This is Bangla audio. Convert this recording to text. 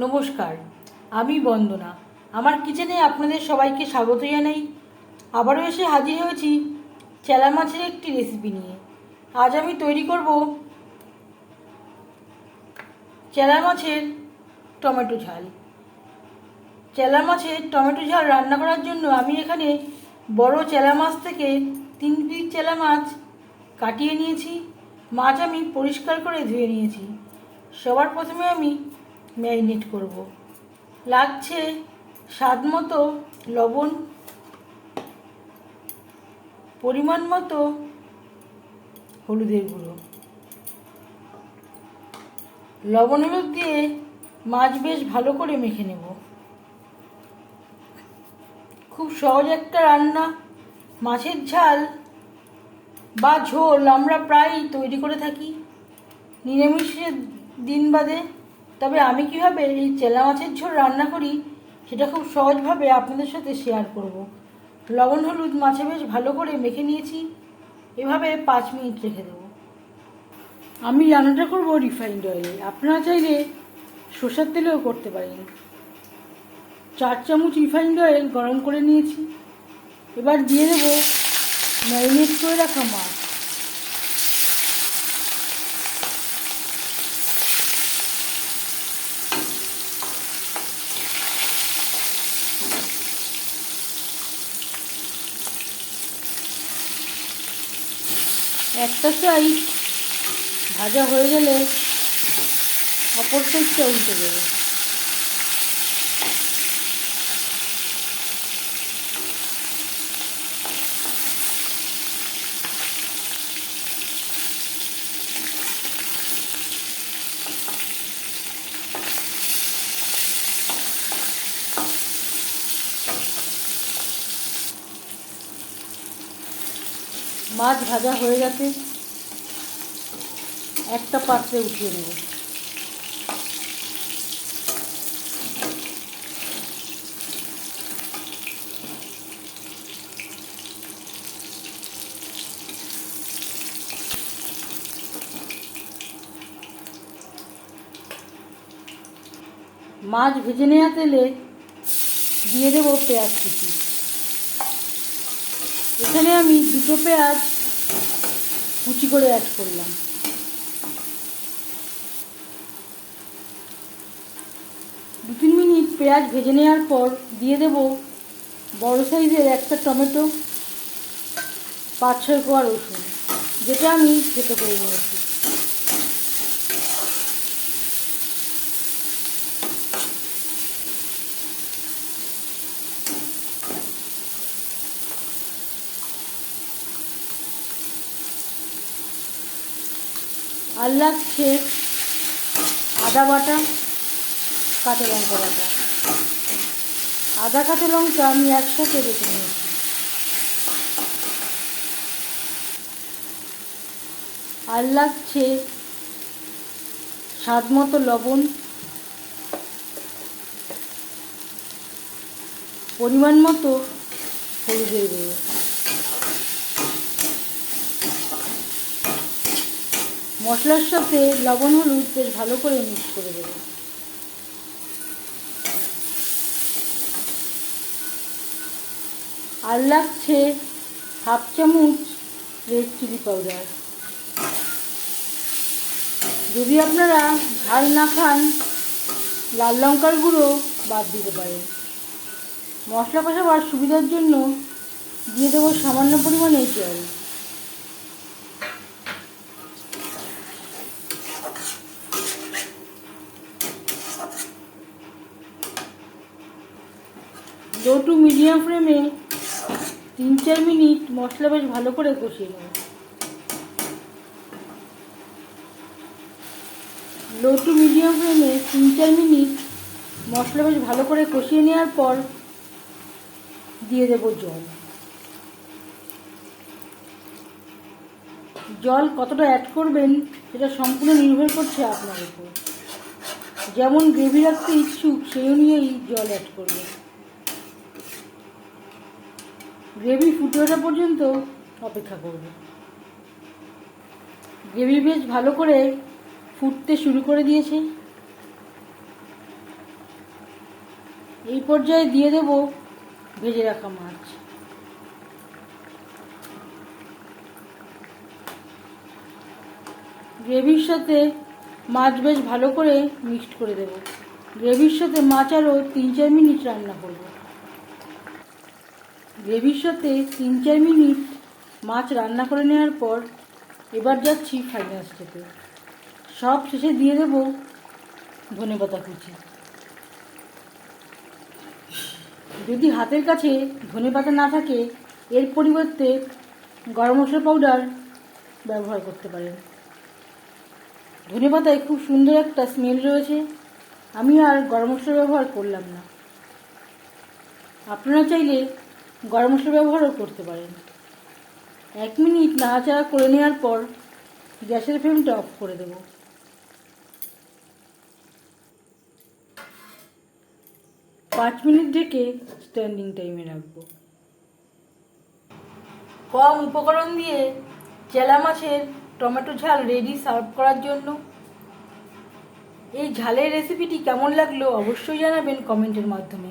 নমস্কার, আমি বন্দনা। আমার কিচেনে আপনাদের সবাইকে স্বাগত জানাই। আবারও এসে হাজির হয়েছি চেলা মাছের একটি রেসিপি নিয়ে। আজ আমি তৈরি করব চেলা মাছের টমেটো ঝাল। চেলা মাছের টমেটো ঝাল রান্না করার জন্য আমি এখানে বড় চেলা মাছ থেকে তিন পিস চেলা মাছ কাটিয়ে নিয়েছি। মাছ আমি পরিষ্কার করে ধুয়ে নিয়েছি। সবার প্রথমে আমি ম্যারিনেট করব। লাগছে স্বাদ মতো লবণ, পরিমাণ মতো হলুদের গুঁড়ো। লবণ হলুদ দিয়ে মাছ বেশ ভালো করে মেখে নেব। খুব সহজ একটা রান্না। মাছের ঝাল বা ঝোল আমরা প্রায়ই তৈরি করে থাকি। নিরামিষের দিন বাদে তবে আমি কীভাবে এই চেলা মাছের ঝোল রান্না করি, সেটা খুব সহজভাবে আপনাদের সাথে শেয়ার করব। লবণ, হলুদ মাছে বেশ ভালো করে মেখে নিয়েছি। এভাবে পাঁচ মিনিট রেখে দেবো। আমি রান্নাটা করব রিফাইন্ড অয়েলে আপনারা চাইলে সর্ষের তেলেও করতে পারেন। চার চামচ রিফাইন্ড অয়েল গরম করে নিয়েছি। এবার দিয়ে দেবো ম্যারিনেট করে রাখা মাছ। একটা সাইড ভাজা হয়ে গেলে অপর সাইডটা উল্টে দেবে। মাছ ভাজা হয়ে গেছে। একটা পাত্রে উঠিয়ে নেব। মাছ ভেজে নেওয়া তেলে দিয়ে দেবো পেঁয়াজ কুচি। এখানে আমি দুটো পেঁয়াজ কুচি করে অ্যাড করলাম। দু তিন মিনিট পেঁয়াজ ভেজে নেওয়ার পর দিয়ে দেব বড় সাইজের একটা টমেটো, পাঁচ ছয় কোয়া রসুন, যেটা আমি খেতে করে নিয়েছি। আর লাগছে আদা বাটা, কাঁচা লঙ্কা বাটা। আদা, কাঁচা লঙ্কা আমি একসাথে বেটে নিয়েছি। আর লাগছে স্বাদ মতো লবণ। পরিমাণ মতো হলুদের গুঁড়ো। মশলার সাথে লবণ, হলুদ বেশ ভালো করে মিক্স করে দেবো। আর লাগছে হাফ চামচ রেড চিলি পাউডার যদি আপনারা ঝাল না খান, লাল লঙ্কার গুঁড়ো বাদ দিতে পারেন। মশলা কষাবার সুবিধার জন্য দিয়ে দেবো সামান্য পরিমাণে জল। লো টু মিডিয়াম ফ্লেমে তিন চার মিনিট মশলা বেশ ভালো করে কষিয়ে নেব। লো টু মিডিয়াম ফ্লেমে তিন চার মিনিট মশলা বেশ ভালো করে কষিয়ে নেওয়ার পর দিয়ে দেব জল। জল কতটা অ্যাড করবেন সেটা সম্পূর্ণ নির্ভর করছে আপনার উপর। যেমন গ্রেভি রাখতে ইচ্ছুক সেই অনুযায়ী জল অ্যাড করবেন গ্রেভি ফুটে ওঠা পর্যন্ত অপেক্ষা করবে। গ্রেভি বেশ ভালো করে ফুটতে শুরু করে দিয়েছে। এই পর্যায়ে দিয়ে দেব ভেজে রাখা মাছ। গ্রেভির সাথে মাছ বেশ ভালো করে মিক্সড করে দেব। গ্রেভির সাথে মাছ আরও তিন চার মিনিট রান্না করব। গ্রেভির সাথে তিন চার মিনিট মাছ রান্না করে নেওয়ার পর এবার যাচ্ছি ফাইনাল স্টেপে সব শেষে দিয়ে দেব ধনে পাতা কুচি। যদি হাতের কাছে ধনে পাতা না থাকে, এর পরিবর্তে গরম মশলা পাউডার ব্যবহার করতে পারেন। ধনে পাতায় খুব সুন্দর একটা স্মেল রয়েছে। আমি আর গরম মশলা ব্যবহার করলাম না। আপনারা চাইলে গরম মশলা ব্যবহারও করতে পারেন। এক মিনিট নাড়াচাড়া করে নেওয়ার পর গ্যাসের ফ্লেমটা অফ করে দেব। পাঁচ মিনিট ঢেকে স্ট্যান্ডিং টাইমে রাখব। কম উপকরণ দিয়ে চেলা মাছের টমেটো ঝাল রেডি সার্ভ করার জন্য। এই ঝালের রেসিপিটি কেমন লাগল অবশ্যই জানাবেন কমেন্টের মাধ্যমে।